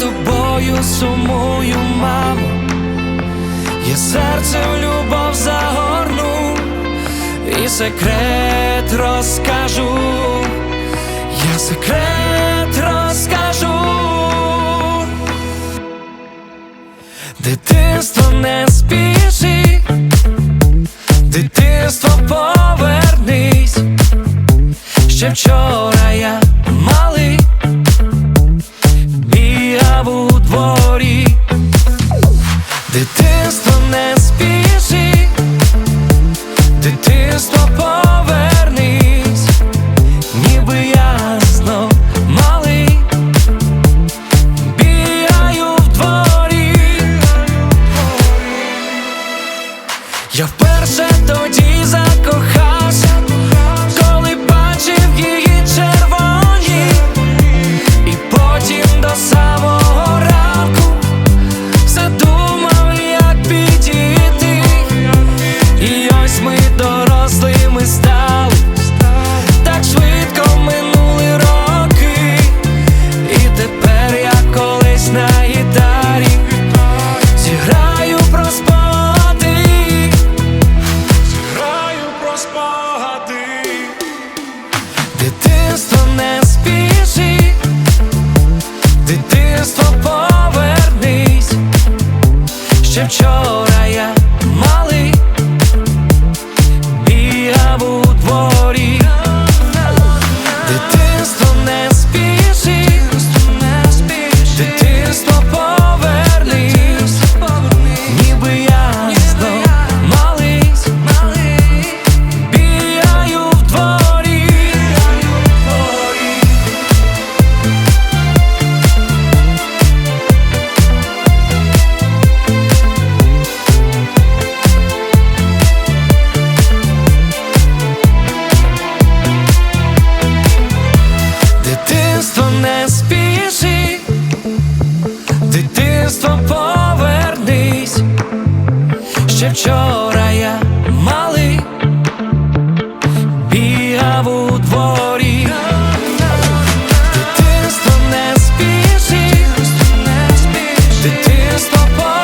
тобою сумую, мамо, я серце в любов загорну і секрет розкажу, я секрет розкажу. Дитинство не спіши, дитинство повернись. Ще вчора я Я вперше тоді закохався, не спіши, дитинство повернись. Ще вчора я Ще вчора я малий бігав у дворі. Дитинство не спішить, дитинство повернись,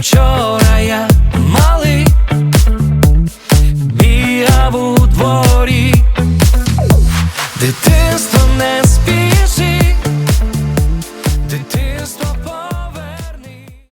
вчора я малий, бігав у дворі, дитинство не спів.